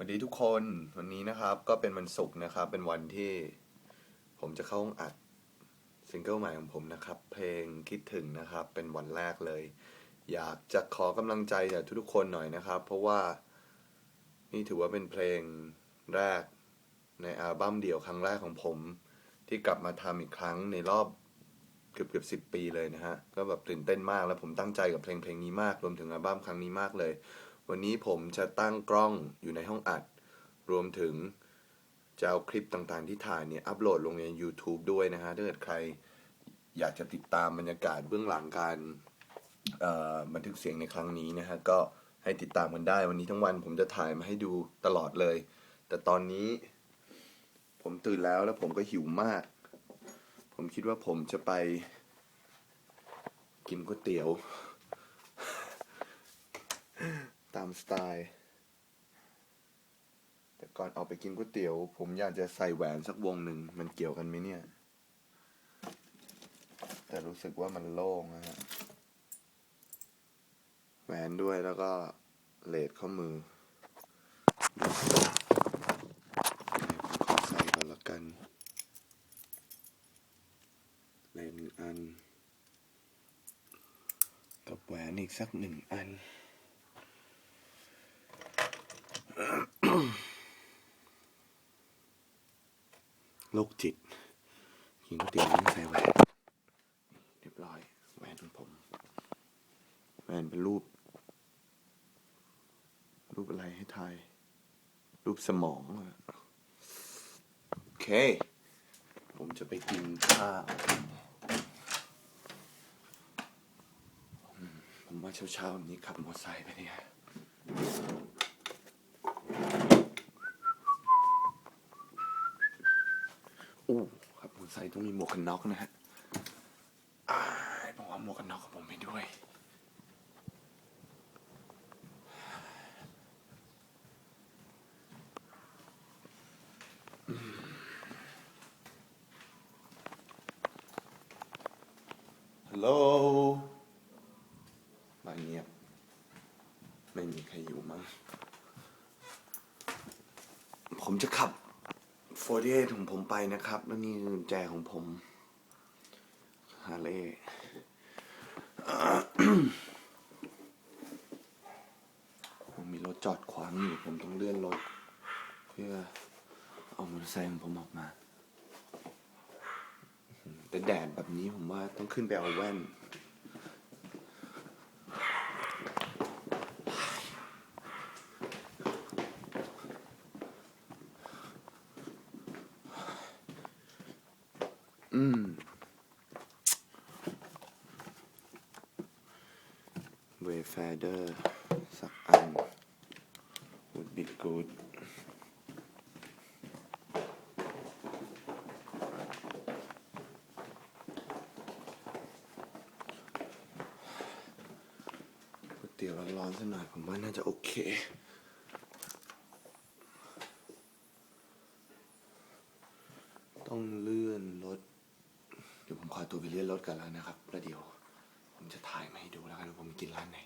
สวัสดีทุกคนวันนี้นะครับก็เป็นวันศุกร์นะครับ เป็นวันที่ผมจะเข้าห้องอัดซิงเกิลใหม่ของผมนะครับ เพลงคิดถึงนะครับ เป็นวันแรกเลย อยากจะขอกำลังใจจากทุกๆคนหน่อยนะครับ เพราะว่านี่ถือว่าเป็นเพลงแรกในอัลบั้มเดี่ยวครั้งแรกของผม ที่กลับมาทำอีกครั้งในรอบเกือบเกือบสิบปีเลยนะฮะก็แบบตื่นเต้นมากแล้วผมตั้งใจกับเพลงเพลงนี้มากรวมถึงอัลบั้มครั้งนี้มากเลย วันนี้ผมจะตั้งกล้องอยู่ในห้องอัด รวมถึงจะเอาคลิปต่างๆ ที่ถ่ายเนี่ยอัปโหลดลงใน YouTube ด้วยนะฮะถ้าเกิดใครอยากจะติดตามบรรยากาศเบื้องหลังการบันทึกเสียงในครั้งนี้นะฮะก็ให้ติดตามกันได้ วันนี้ทั้งวันผมจะถ่ายมาให้ดูตลอดเลย แต่ตอนนี้ ผมตื่นแล้วแล้วผมก็หิวมาก ผมคิดว่าผมจะไป กินก๋วยเตี๋ยว ตามสไตล์ แต่ก่อนออกไปกินก๋วยเตี๋ยว ผมอยากจะใส่แหวนสักวงหนึ่ง มันเกี่ยวกันไหมเนี่ย แต่รู้สึกว่ามันโล่งนะฮะ แหวนด้วยแล้วก็เลดข้อมือมขอใส่ก่อนละกันเลดหนึ่งอัน กับแหวนอีกสักหนึ่งอัน โรคจิตกินก๋วยเตี๋ยวไม่ใส่แหวนเรียบร้อยแหวนของผมแหวนเป็นรูป รูปอะไรให้ทาย รูปสมองโอเค ผมจะไปกินข้าวผมว่าเช้าๆนี้ขับมอเตอร์ไซค์ไปเนี่ย อู้ ครับมอเตอร์ไซค์ต้องมีหมวกกันน็อกนะฮะอ่าบอกว่าหมวกกันน็อกของผมไปด้วย ฮัลโหลบ้านเงียบ ไม่มีใครอยู่มั้ง ผมจะขับ โฟร์ดีของผมไปนะครับแล้วนี่กุญแจของผมฮาเล่ผมมีรถจอดขวางอยู่ผมต้องเลื่อนรถ เพื่อเอามอเตอร์ไซค์ของผมออกมา แต่แดดแบบนี้ผมว่าต้องขึ้นไปเอาแว่น อืม เวฟเดอร์สักอัน would be good ก๋วยเตี๋ยวร้อนๆสักหน่อยผมว่าน่าจะโอเค ต้องเลื่อนรถ เดี๋ยวผมขอตัวไปเลื่อนรถกันแล้วนะครับ ประเดี๋ยว ผมจะถ่ายมาให้ดูแล้วกันว่าผมกินร้านไหน